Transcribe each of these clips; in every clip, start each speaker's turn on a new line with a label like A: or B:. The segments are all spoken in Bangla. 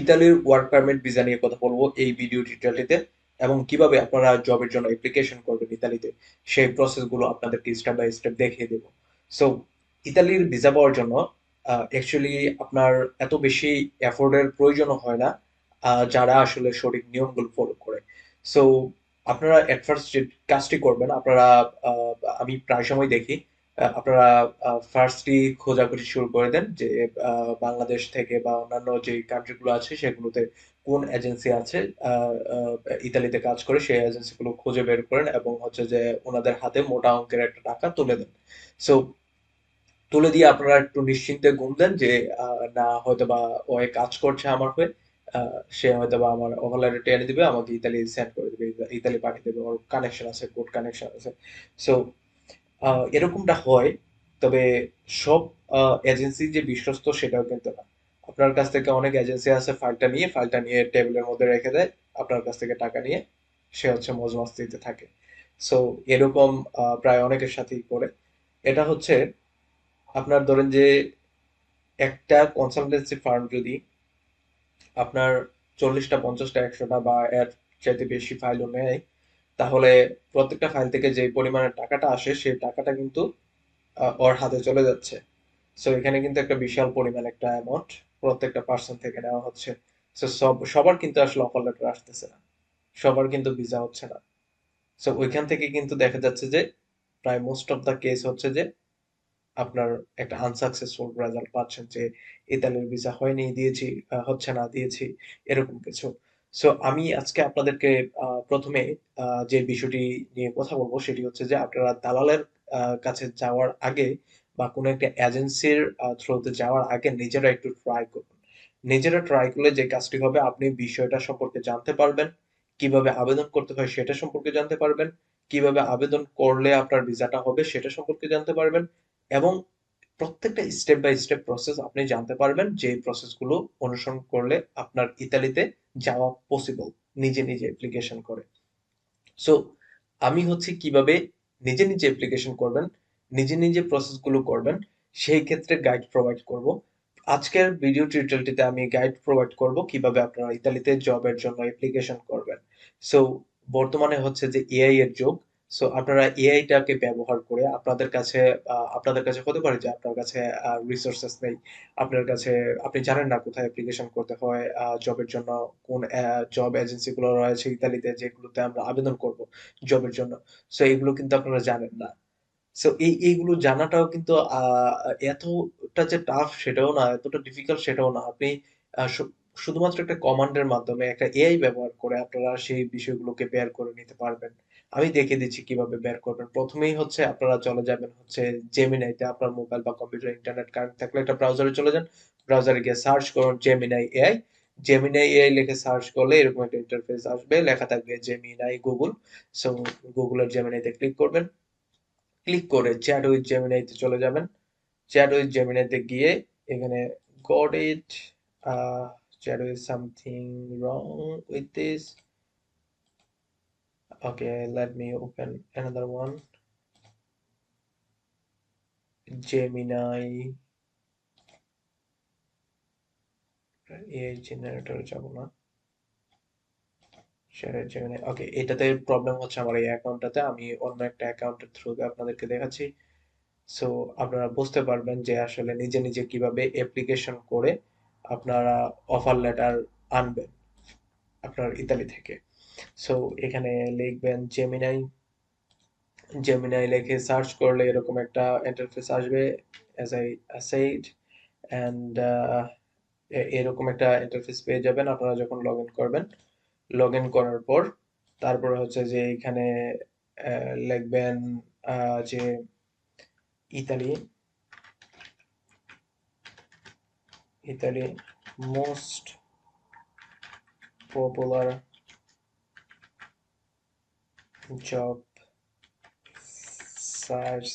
A: ইতালির ওয়ার্ক পারমিট ভিসা নিয়ে কথা বলব এই ভিডিও টিউটোরিয়ালটিতে এবং কীভাবে আপনারা জবের জন্য অ্যাপ্লিকেশন করবেন ইতালিতে, সেই প্রসেসগুলো আপনাদেরকে স্টেপ বাই স্টেপ দেখিয়ে দেবো। সো ইতালির ভিসা পাওয়ার জন্য অ্যাকচুয়ালি আপনার এত বেশি এফোর্ডের প্রয়োজন হয় না যারা আসলে সঠিক নিয়মগুলো ফলো করে। সো আপনারা এট ফার্স্ট যে কাজটি করবেন, আপনারা আমি প্রায় সময় দেখি আপনারা ফার্স্টলি খোঁজাখুঁজি শুরু করে দেন যে বাংলাদেশ থেকে বা অন্যান্য যে কান্ট্রিগুলো আছে সেগুলোতে কোন এজেন্সি আছে ইতালিতে কাজ করে সেই এজেন্সিগুলো খুঁজে বের করেন এবং হচ্ছে যে ওনাদের হাতে মোটা অঙ্কের একটা টাকা তুলে দেন। সো তুলে দিয়ে আপনারা একটু নিশ্চিন্তে ঘুম দেন যে না হয়তো বা ও কাজ করছে আমার হয়ে সে হয়তো বা আমার ওভার লেটারটা এনে দিবে, আমাকে ইতালি সেন্ড করে দিবে, ইতালি পাঠিয়ে দেবে, ওর কানেকশন আছে গুড কানেকশন আছে। সো এরকমটা হয়, তবে সব এজেন্সি যে বিশ্বস্ত সেটাও কিন্তু না। আপনার কাছ থেকে অনেক এজেন্সি আছে ফাইলটা নিয়ে ফাইলটা নিয়ে টেবিলের মধ্যে রেখে দেয়, আপনার কাছ থেকে টাকা নিয়ে সে হচ্ছে মজ মাস্তিতে থাকে। সো এরকম প্রায় অনেকের সাথেই করে। এটা হচ্ছে আপনার ধরেন যে একটা কনসালটেন্সি ফার্ম যদি আপনার চল্লিশটা, পঞ্চাশটা, একশোটা বা এর চাইতে বেশি ফাইলও নেয় তাহলে প্রত্যেকটা ফাইল থেকে যে পরিমাণে টাকাটা আসে, সেই টাকাটা কিন্তু ওর হাতে চলে যাচ্ছে। সো এখানে কিন্তু একটা বিশাল পরিমাণ একটা অ্যামাউন্ট প্রত্যেকটা পার্সন থেকে নেওয়া হচ্ছে। সো সব, সবার কিন্তু আসলে অফার লেটার আসতেছে না। সবার কিন্তু ভিসা হচ্ছে না। সো ওইখান থেকে কিন্তু দেখা যাচ্ছে যে, প্রায় মোস্ট অফ দা কেস হচ্ছে যে, আপনার একটা আনসাকসেসফুল রেজাল্ট পাচ্ছেন যে, ইতালির ভিসা হয়নি, দিয়েছি হচ্ছে না, দিয়েছি, এরকম কিছু। সো আমি আজকে আপনাদেরকে প্রথমে যে বিষয়টি নিয়ে কথা বলব সেটি হচ্ছে যে আপনারা দালালের কাছে যাওয়ার আগে বা কোনো একটা এজেন্সির থ্রুতে যাওয়ার আগে নিজেরা একটু ট্রাই করুন। নিজেরা ট্রাই করলে যে কাজটি হবে, আপনি বিষয়টা সম্পর্কে জানতে পারবেন। কীভাবে আবেদন করতে হয় সেটা সম্পর্কে জানতে পারবেন। কীভাবে আবেদন করলে আপনার ভিসাটা হবে সেটা সম্পর্কে জানতে পারবেন। এবং প্রত্যেকটা স্টেপ বাই স্টেপ প্রসেস আপনি জানতে পারবেন যে প্রসেসগুলো অনুসরণ করলে আপনার ইতালিতে যাওয়া পসিবল নিজে নিজে অ্যাপ্লিকেশন করে। সো আমি হচ্ছে কীভাবে নিজে নিজে অ্যাপ্লিকেশন করবেন, নিজে নিজে প্রসেসগুলো করবেন, সেই ক্ষেত্রে গাইড প্রোভাইড করব। আজকের ভিডিও টিউটোরিয়ালটিতে আমি গাইড প্রোভাইড করব কীভাবে আপনারা ইতালিতে জবের জন্য অ্যাপ্লিকেশন করবেন। সো বর্তমানে হচ্ছে যে এআই এর যুগ সো আপনারা এআইটাকে ব্যবহার করে আপনাদের কাছে আপনাদের কাছে হতে পারে যে আপনার কাছে রিসোর্সেস নেই। আপনার কাছে, আপনি জানেন না কোথায় অ্যাপ্লিকেশন করতে হয় জবের জন্য, কোন জব এজেন্সিগুলো রয়েছে ইতালিতে যেগুলোতে আমরা আবেদন করব জবের জন্য। সো এগুলো কিন্তু আপনারা জানেন না। সো এই, এইগুলো জানাটাও কিন্তু এতটা যে টাফ সেটাও না, এতটা ডিফিকাল্ট সেটাও না। আপনি শুধুমাত্র একটা কমান্ডের মাধ্যমে একটা এআই ব্যবহার করে আপনারা সেই বিষয়গুলোকে বের করে নিতে পারবেন। আমি দেখিয়ে দিচ্ছি কীভাবে বের করবেন। প্রথমেই হচ্ছে আপনারা চলে যাবেন হচ্ছে জেমিনাইতে আপনার মোবাইল বা কম্পিউটার ইন্টারনেট কানেক্ট থাকলে একটা ব্রাউজারে চলে যান। ব্রাউজারে গিয়ে সার্চ করুন জেমিনাই এআই জেমিনাই এআই লিখে সার্চ করলে এরকম একটা ইন্টারফেস আসবে। লেখা থাকবে জেমিনাই গুগল সো গুগলের জেমিনাইতে ক্লিক করবেন। ক্লিক করে চ্যাট উইথ জেমিনাইতে চলে যাবেন। চ্যাট উইথ জেমিনাইতে গিয়ে এখানে got it chat with something wrong with this okay let me open another one Gemini AI generator যাব না। শেয়ারের জেমিনাই ওকে এটাতে প্রবলেম হচ্ছে আমার এই অ্যাকাউন্টটাতে আমি অন্য একটা অ্যাকাউন্টের থ্রুতে আপনাদেরকে দেখাচ্ছি। সো আপনারা বুঝতে পারবেন যে আসলে নিজে নিজে কীভাবে অ্যাপ্লিকেশন করে আপনারা অফার লেটার আনবেন আপনার ইতালি থেকে। সো এখানে লিখবেন জেমিনাই জেমিনাই লিখে সার্চ করলে এরকম একটা ইন্টারফেস আসবে অ্যাজ আই সেড অ্যান্ড এরকম একটা ইন্টারফেস পেয়ে যাবেন আপনারা যখন লগ ইন করবেন। লগ ইন করার পর, তারপরে হচ্ছে যে এখানে লিখবেন যে Italy. Italy most popular job search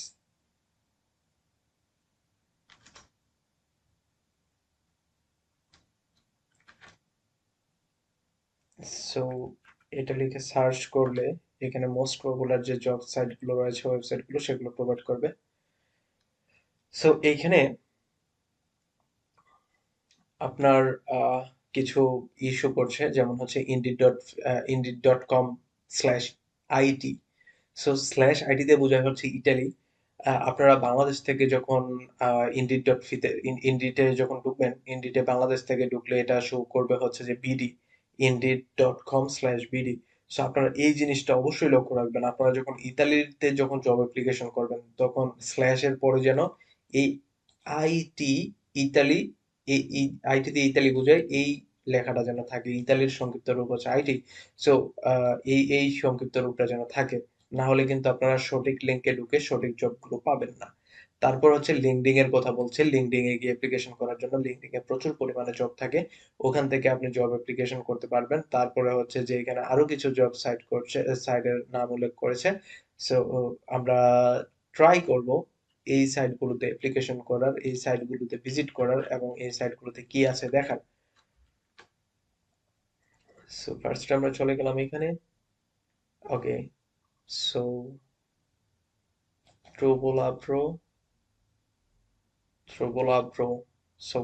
A: so এটা লিখে সার্চ করলে এখানে মোস্ট পপুলার যে জব সাইটগুলো রয়েছে ওয়েবসাইটগুলো সেগুলো প্রোভাইড করবে। সো এইখানে আপনার কিছু ইস্যু করছে যেমন হচ্ছে Indeed dot Indeed dot com slash IT. So slash IT দিয়ে বোঝা হচ্ছে ইটালি। আপনারা বাংলাদেশ থেকে যখন ইন্ডিড ডট ফিতে ইন্ডিটে যখন ঢুকবেন ইন্ডিটে বাংলাদেশ থেকে ঢুকলে এটা শো করবে হচ্ছে যে BD Indeed dot com slash BD so আপনারা এই জিনিসটা অবশ্যই লক্ষ্য রাখবেন। আপনারা যখন ইতালিতে যখন জব অ্যাপ্লিকেশন করবেন, তখন স্ল্যাশের পরে যেন এই আইটি ইতালি, এই আইটি দিয়ে ইতালি বোঝায়, এই লেখাটা যেন থাকে, ইতালির সংক্ষিপ্ত রূপ হচ্ছে আইটি সো এই এই সংক্ষিপ্ত রূপটা যেন থাকে, না হলে কিন্তু আপনারা সঠিক লিঙ্কে ঢুকে সঠিক জবগুলো পাবেন না। তারপর হচ্ছে লিঙ্কডিং এর কথা বলছে। লিঙ্কডিং এ গিয়ে অ্যাপ্লিকেশন করার জন্য লিঙ্কডিং এ প্রচুর পরিমাণে জব থাকে। ওখান থেকে আপনি জব অ্যাপ্লিকেশন করতে পারবেন। তারপরে হচ্ছে যে এখানে আরও কিছু জব সাইট করছে সাইটের নাম উল্লেখ করেছে। সো আমরা ট্রাই করব এই সাইটগুলোতে অ্যাপ্লিকেশন করার, এই সাইটগুলোতে ভিজিট করার এবং এই সাইটগুলোতে কি আছে দেখার। সো ফার্স্ট আমরা চলে গেলাম এখানে। Okay so Trovola Pro so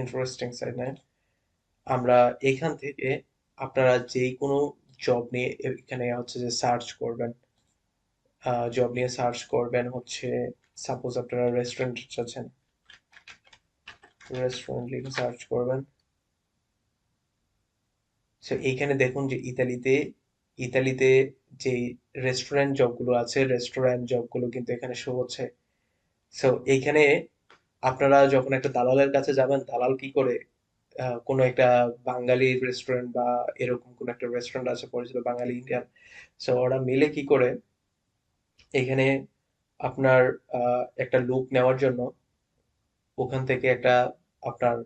A: interesting site না আমরা এখান থেকে আপনারা যে কোনো জব নিয়ে এখানে হচ্ছে যে সার্চ করবেন জব নিয়ে সার্চ করবেন হচ্ছে সাপোজ আপনারা রেস্টুরেন্ট চাচ্ছেন রেস্টুরেন্ট লিখে সার্চ করবেন। সো এইখানে দেখুন যে ইতালিতে ইতালিতে যে রেস্টুরেন্ট জবগুলো আছে রেস্টুরেন্ট জবগুলো কিন্তু এখানে শো হচ্ছে। সো এইখানে আপনারা যখন একটা দালালের কাছে যাবেন, দালাল কি করে? কোনো একটা বাঙালি রেস্টুরেন্ট বা এরকম কোনো একটা রেস্টুরেন্ট আছে পরিচিত বাঙালি ইন্ডিয়ান সো ওরা মিলে কি করে? এখানে আপনার একটা লুক নেওয়ার জন্য ওখান থেকে একটা আপনার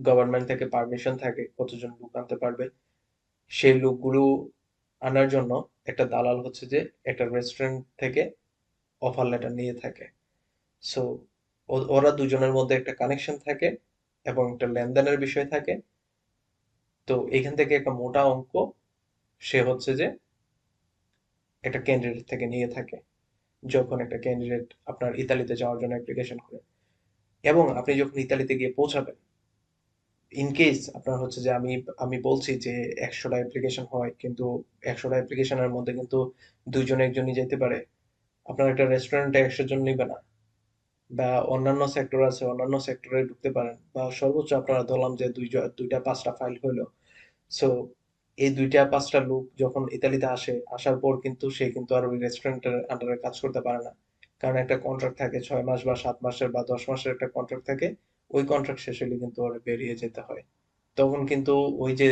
A: গভর্নমেন্ট থেকে পারমিশন থাকে কতজন লুক আনতে পারবে। সেই লুকগুলো আনার জন্য একটা দালাল হচ্ছে যে একটা রেস্টুরেন্ট থেকে অফার লেটার নিয়ে থাকে। সো ওরা দুজনের মধ্যে একটা কানেকশন থাকে এবং একটা লেনদেনের বিষয় থাকে। তো এখান থেকে একটা মোটা অঙ্ক সে হচ্ছে যে একটা ক্যান্ডিডেট থেকে নিয়ে থাকে যখন একটা ক্যান্ডিডেট আপনার ইতালিতে যাওয়ার জন্য অ্যাপ্লিকেশন করে। এবং আপনি যখন ইতালিতে গিয়ে পৌঁছাবেন ইন কেস আপনার হচ্ছে যে আমি আমি বলছি যে একশোটা অ্যাপ্লিকেশন হয়, কিন্তু একশোটা অ্যাপ্লিকেশনের মধ্যে কিন্তু দুইজন, একজনই যেতে পারে। আপনার একটা রেস্টুরেন্টে একশো জন নিবে না। বা অন্যান্য সেক্টর আছে, অন্যান্য সেক্টরে ঢুকতে পারেন। বা সর্বোচ্চ আপনারা ধরলাম যে দুই দুইটা, পাঁচটা ফাইল হইল। সো এই দুইটা, পাঁচটা লোক যখন ইতালিতে আসে, আসার পর কিন্তু সে কিন্তু আর ওই রেস্টুরেন্টের আন্ডারে কাজ করতে পারে না। কারণ একটা কন্ট্রাক্ট থাকে ছয় মাস বা সাত মাসের বা দশ মাসের একটা কন্ট্রাক্ট থাকে। ওই কন্ট্রাক্ট শেষ হলে কিন্তু ওরা বেরিয়ে যেতে হয়। তখন কিন্তু ওই যে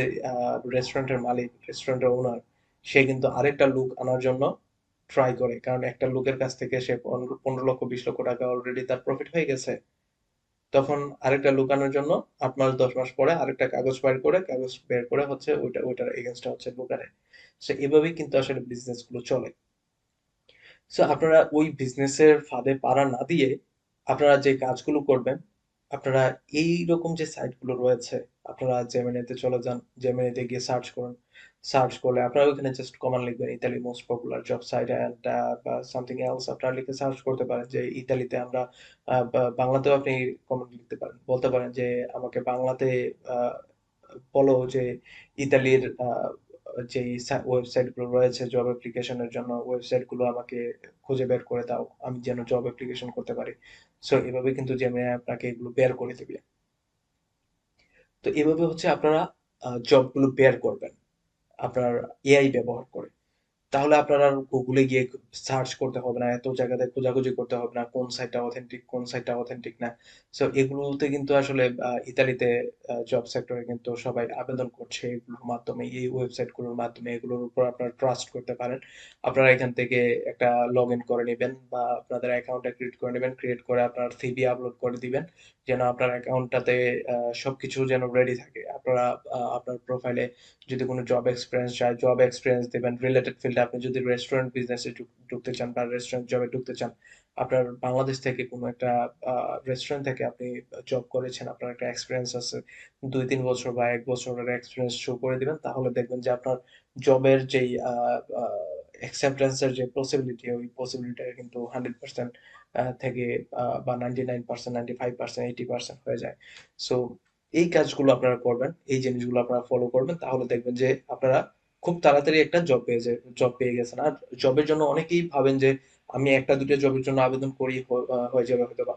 A: রেস্টুরেন্টের মালিক রেস্টুরেন্টের ওনার সে কিন্তু আরেকটা লুক আনার জন্য ট্রাই করে। কারণ একটা লোকের কাছ থেকে সে পনেরো লক্ষ, বিশ লক্ষ টাকা অলরেডি তার প্রফিট হয়ে গেছে। তখন আরেকটা লুকানোর জন্য আট মাস, দশ মাস পরে আরেকটা কাগজ বের করে, কাগজ বের করে হচ্ছে ওইটা, ওইটার এগেনস্টটা হচ্ছে লুকানে সো এভাবেই কিন্তু আসলে বিজনেসগুলো চলে। সো আপনারা ওই বিজনেসের ফাঁদে পাড়া না দিয়ে আপনারা যে কাজগুলো করবেন আপনারা এই রকম যে সাইটগুলো রয়েছে, আপনারা জেমিনিতে চলে যান জেমিনিতে গিয়ে সার্চ করুন। সার্চ করলে আপনারা ওখানে জাস্ট কমান লিখবেন Italy most popular job site and বা সামথিং এলস আপনারা লিখে সার্চ করতে পারেন যে ইতালিতে আমরা বাংলাতেও আপনি কমেন্ট লিখতে পারেন। বলতে পারেন যে আমাকে বাংলাতে বলো যে ইতালির যে ওয়েবসাইটগুলো রয়েছে জব অ্যাপ্লিকেশনের জন্য ওয়েবসাইটগুলো আমাকে খুঁজে বের করে দাও, আমি যেন জব অ্যাপ্লিকেশন করতে পারি। সো এভাবে কিন্তু জেমিনি আপনাকে এগুলো বের করে দেবে তো এভাবে হচ্ছে আপনারা জবগুলো বের করবেন। আপনার এআই ব্যবহার করে। তাহলে আপনার আর গুগলে গিয়ে সার্চ করতে হবে না, এত জায়গাতে খোঁজাখুঁজি করতে হবে না, কোন সাইটটা অথেন্টিক কোন সাইটটা অথেন্টিক না। সো এগুলোতে কিন্তু আসলে ইতালিতে জব সেক্টরে কিন্তু সবাই আবেদন করছে এগুলোর মাধ্যমে, এই ওয়েবসাইটগুলোর মাধ্যমে, এগুলোর উপর আপনারা ট্রাস্ট করতে পারেন। আপনারা এখান থেকে একটা লগ ইন করে নেবেন বা আপনাদের অ্যাকাউন্টটা ক্রিয়েট করে নেবেন ক্রিয়েট করে আপনার সিবি আপলোড করে দিবেন, যেন আপনার অ্যাকাউন্টটাতে সবকিছু যেন রেডি থাকে। আপনারা আপনার প্রোফাইলে যদি কোনো জব এক্সপিরিয়েন্স চায় জব এক্সপিরিয়েন্স দেবেন রিলেটেড ফিল্ডে আপনি যদি রেস্টুরেন্ট বিজনেসে ঢুকতে চান বা রেস্টুরেন্ট জবে ঢুকতে চান, আপনার বাংলাদেশ থেকে কোনো একটা রেস্টুরেন্ট থেকে আপনি জব করেছেন, আপনার একটা এক্সপিরিয়েন্স আছে, দুই তিন বছর বা এক বছরের এক্সপিরিয়েন্স শো করে দিবেন, তাহলে দেখবেন যে আপনার জবের যেই অ্যাকসেপ্টেন্সের যে পসিবিলিটি ওই পসিবিলিটি কিন্তু হান্ড্রেড পার্সেন্ট থেকে বা ninety nine percent ninety five percent eighty percent হয়ে যায়। সো এই কাজগুলো আপনারা করবেন, এই জিনিসগুলো আপনারা ফলো করবেন, তাহলে দেখবেন যে আপনারা খুব তাড়াতাড়ি একটা জব পেয়ে যায় জব পেয়ে গেছেন। আর জবের জন্য অনেকেই ভাবেন যে, আমি একটা, দুটো জবের জন্য আবেদন করি হয়ে যাবে হয়তো বা।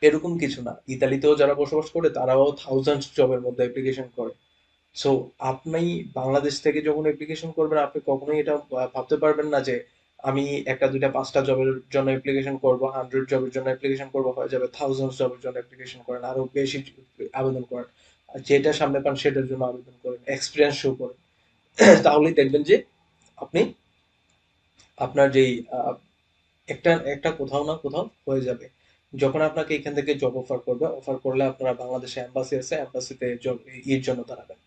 A: এরকম কিছু না। ইতালিতেও যারা বসবাস করে, তারাও থাউজেন্ড জবের মধ্যে অ্যাপ্লিকেশন করে। সো আপনি বাংলাদেশ থেকে যখন অ্যাপ্লিকেশন করবেন, আপনি কখনোই এটা ভাবতে পারবেন না যে, আমি একটা, দুইটা, পাঁচটা জবের জন্য অ্যাপ্লিকেশন করব হান্ড্রেড জবের জন্য অ্যাপ্লিকেশন করব, হয়ে যাবে থাউজেন্ড জবের জন্য অ্যাপ্লিকেশন করেন, আরও বেশি আবেদন করেন। যেটা সামনে পান, সেটার জন্য আবেদন করেন এক্সপিরিয়েন্স শো করেন। তাহলেই দেখবেন যে আপনি আপনার যেই একটা একটা কোথাও না কোথাও হয়ে যাবে। যখন আপনাকে এখান থেকে জব অফার করবে অফার করলে আপনারা বাংলাদেশে এম্বাসি আছে জব ইর জন্য দাঁড়াবেন,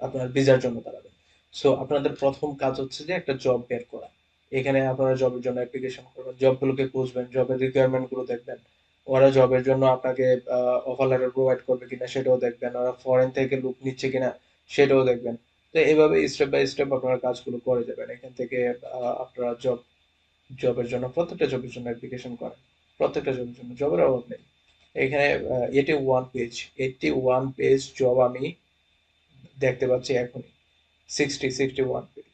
A: আপনার ভিসার জন্য দাঁড়াবেন। সো আপনাদের প্রথম কাজ হচ্ছে যে একটা জব বের করা। এখানে আপনারা জবের জন্য অ্যাপ্লিকেশন করবেন জবগুলোকে খুঁজবেন জবের রিকোয়ারমেন্টগুলো দেখবেন। ওরা জবের জন্য আপনাকে অফার লেটার প্রোভাইড করবে কিনা সেটাও দেখবেন। ওরা ফরেন থেকে লুক নিচ্ছে কিনা সেটাও দেখবেন। তো এইভাবে স্টেপ বাই স্টেপ আপনারা কাজগুলো করে যাবেন। এখান থেকে আপনারা জব জবের জন্য প্রত্যেকটা জবের জন্য অ্যাপ্লিকেশন করেন। প্রত্যেকটা জবের জন্য জবের অভাব নেই। এখানে eighty one page eighty one page job আমি দেখতে পাচ্ছি এখনই। Sixty sixty one page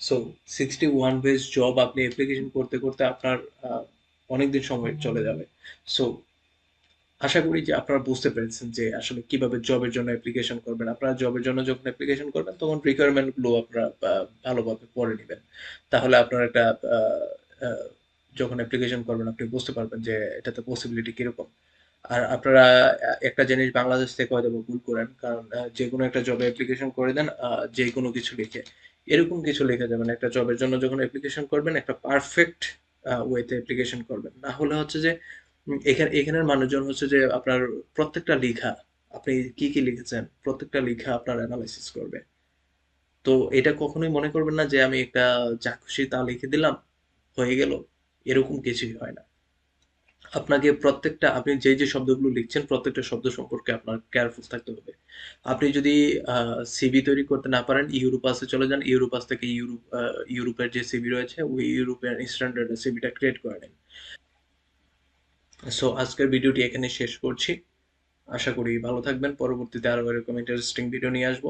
A: so sixty one page job আপনি অ্যাপ্লিকেশন করতে করতে আপনার অনেকদিন সময় চলে যাবে। সো আশা করি যে আপনারা বুঝতে পেরেছেন যে আসলে কীভাবে জবের জন্য অ্যাপ্লিকেশন করবেন। আপনারা জবের জন্য যখন অ্যাপ্লিকেশন করবেন, তখন রিকোয়ারমেন্টগুলো আপনারা ভালোভাবে পড়ে নেবেন। তাহলে আপনার একটা যখন অ্যাপ্লিকেশন করবেন, আপনি বুঝতে পারবেন যে এটাতে পসিবিলিটি কীরকম। আর আপনারা একটা জিনিস বাংলাদেশ থেকে হয়তো ভুল করেন, কারণ যে কোনো একটা জবে অ্যাপ্লিকেশন করে দেন যে কোনো কিছু লিখে। এরকম কিছু লিখে যাবেন একটা জবের জন্য যখন অ্যাপ্লিকেশন করবেন, একটা পারফেক্ট ওয়েতে অ্যাপ্লিকেশন করবেন। না হলে হচ্ছে যে এখানে, এখানের মানুষজন হচ্ছে যে আপনার প্রত্যেকটা লেখা, আপনি কি কি লিখেছেন, প্রত্যেকটা লেখা আপনার অ্যানালাইসিস করবে। তো এটা কখনোই মনে করবেন না যে আমি একটা যা তা লিখে দিলাম, হয়ে গেল, এরকম কিছুই হয় না। আপনাকে প্রত্যেকটা, আপনি যে যে শব্দগুলো লিখছেন, প্রত্যেকটা শব্দ সম্পর্কে আপনার কেয়ারফুল থাকতে হবে। আপনি যদি সিবি তৈরি করতে না পারেন ইউরোপাসে চলে যান ইউরোপাস থেকে ইউরোপ ইউরোপের যে সিবি রয়েছে, ওই ইউরোপিয়ান স্ট্যান্ডার্ডের সিভিটা ক্রিয়েট করে নিন। সো আজকের ভিডিওটি এখানে শেষ করছি। আশা করি ভালো থাকবেন। পরবর্তীতে আরও এরকম ইন্টারেস্টিং ভিডিও নিয়ে আসব।